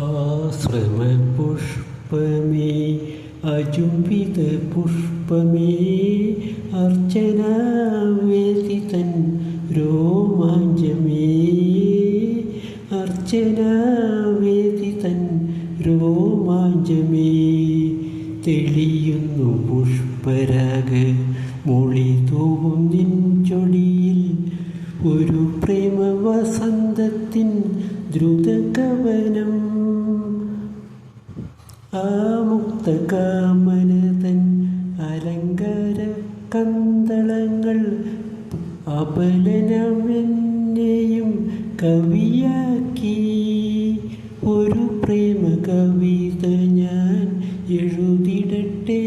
ആശ്രമപുഷ്പമേ അചുംബിത പുഷ്പമേ അർച്ചന വേദിതൻ രോമാഞ്ചമേ. അർച്ചന വേദിതൻ രോമാഞ്ചമേ. തെളിയുന്നു പുഷ്പരാഗ മൊഴി തൂവും നിൻ ചൊടിയിൽ ഒരു പ്രേമ വസന്തത്തിൻ ദ്രുതകവനം ആ മുക്തകാമനതൻ അലങ്കാര കന്തളങ്ങൾ അപലനമെന്നെയും കവിയാക്കി. ഒരു പ്രേമ കവിത ഞാൻ എഴുതിടട്ടെ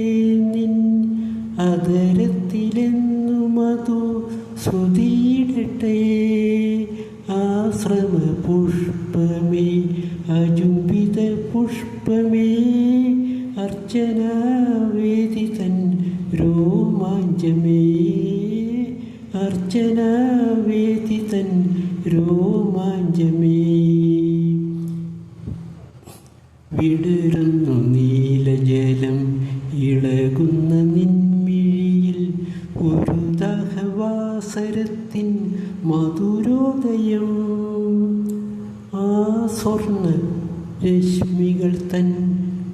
നിൻ അതരത്തിലെന്നും അതു ശ്രുതിയിടട്ടെ ആശ്രമ പുഷ്പമേ അചുംബിത പുഷ്പമേ അർച്ചനാവേദി തൻ രോമാഞ്ചമേ. അർച്ചനാവേദി തൻ രോമാഞ്ചമേ. വിടരുന്നു നീലജലം ഇളകുന്ന നിൻമിഴിയിൽ ഒരു ദഹവാസരത്തിൻ മധുരോദയം. ആ സ്വർണ രശ്മികൾ തൻ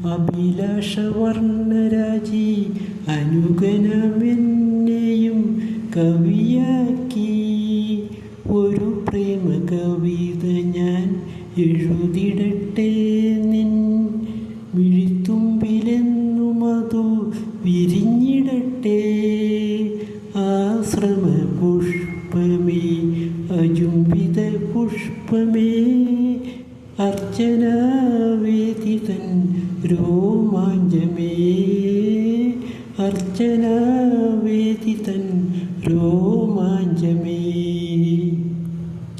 അഭിലാഷവർണരാജി അനുഗനമെന്നെയും കവിയാക്കി. ഒരു പ്രേമ കവിത ഞാൻ എഴുതിടട്ടെ നിൻ മിഴിത്തുമ്പിലെന്നും അചുംബിത പുഷ്പമേ അർച്ചനാവേദിതൻ രോമാഞ്ചമേ. അർച്ചനാവേദിതൻ രോമാഞ്ചമേ.